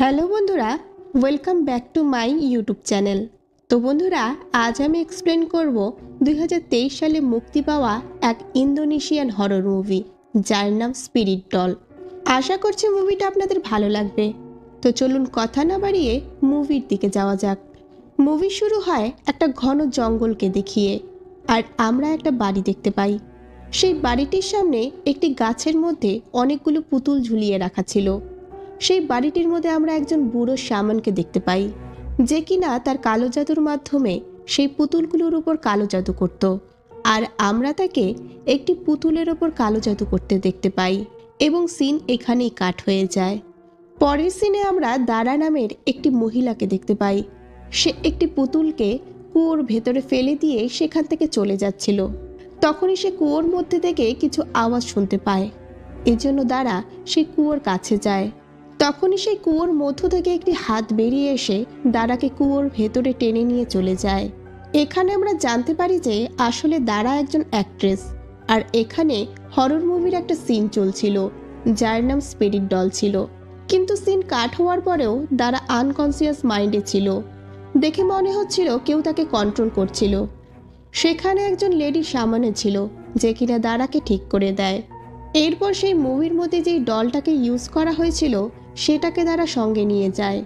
Hello বন্ধুরা welcome back to my YouTube channel তো বন্ধুরা, আজ আমি এক্সপ্লেন করব দুই হাজার তেইশ সালে মুক্তি পাওয়া এক ইন্দোনেশিয়ান হরর মুভি যার নাম স্পিরিট ডল আশা করছি মুভিটা আপনাদের ভালো লাগবে। তো চলুন কথা না বাড়িয়ে মুভির দিকে যাওয়া যাক। মুভি শুরু হয় একটা ঘন জঙ্গলকে দেখিয়ে, আর আমরা একটা বাড়ি দেখতে পাই। সেই বাড়িটির সামনে একটি গাছের মধ্যে অনেকগুলো পুতুল ঝুলিয়ে রাখা ছিল। সেই বাড়িটির মধ্যে আমরা একজন বুড়ো শামানকে দেখতে পাই, যে কিনা তার কালো জাদুর মাধ্যমে সেই পুতুলগুলোর উপর কালো জাদু করত। আর আমরা তাকে একটি পুতুলের ওপর কালো জাদু করতে দেখতে পাই এবং সিন এখানেই কাট হয়ে যায়। পরের সিনে আমরা দারা নামের একটি মহিলাকে দেখতে পাই। সে একটি পুতুলকে কুয়োর ভেতরে ফেলে দিয়ে সেখান থেকে চলে যাচ্ছিল। তখনই সে কুয়োর মধ্যে থেকে কিছু আওয়াজ শুনতে পায়। এজন্য দারা সে কুয়োর কাছে যায়। তখনই সেই কুয়োর মধ্য থেকে একটি হাত বেরিয়ে এসে দারাকে কুয়োর ভেতরে টেনে নিয়ে চলে যায়। এখানে আমরা জানতে পারি যে আসলে দারা একজন অ্যাক্ট্রেস আর এখানে হরর মুভির একটা সিন চলছিল, যার নাম স্পিরিট ডল ছিল। কিন্তু সিন কাট হওয়ার পরেও দারা আনকনসিয়াস মাইন্ডে ছিল। দেখে মনে হচ্ছিল কেউ তাকে কন্ট্রোল করছিল। সেখানে একজন লেডি সামনে ছিল, যে কিনা দারাকে ঠিক করে দেয়। এরপর সেই মুভির মধ্যে যেই ডলটাকে ইউজ করা হয়েছিল সেটাকে তারা সঙ্গে নিয়ে যায়।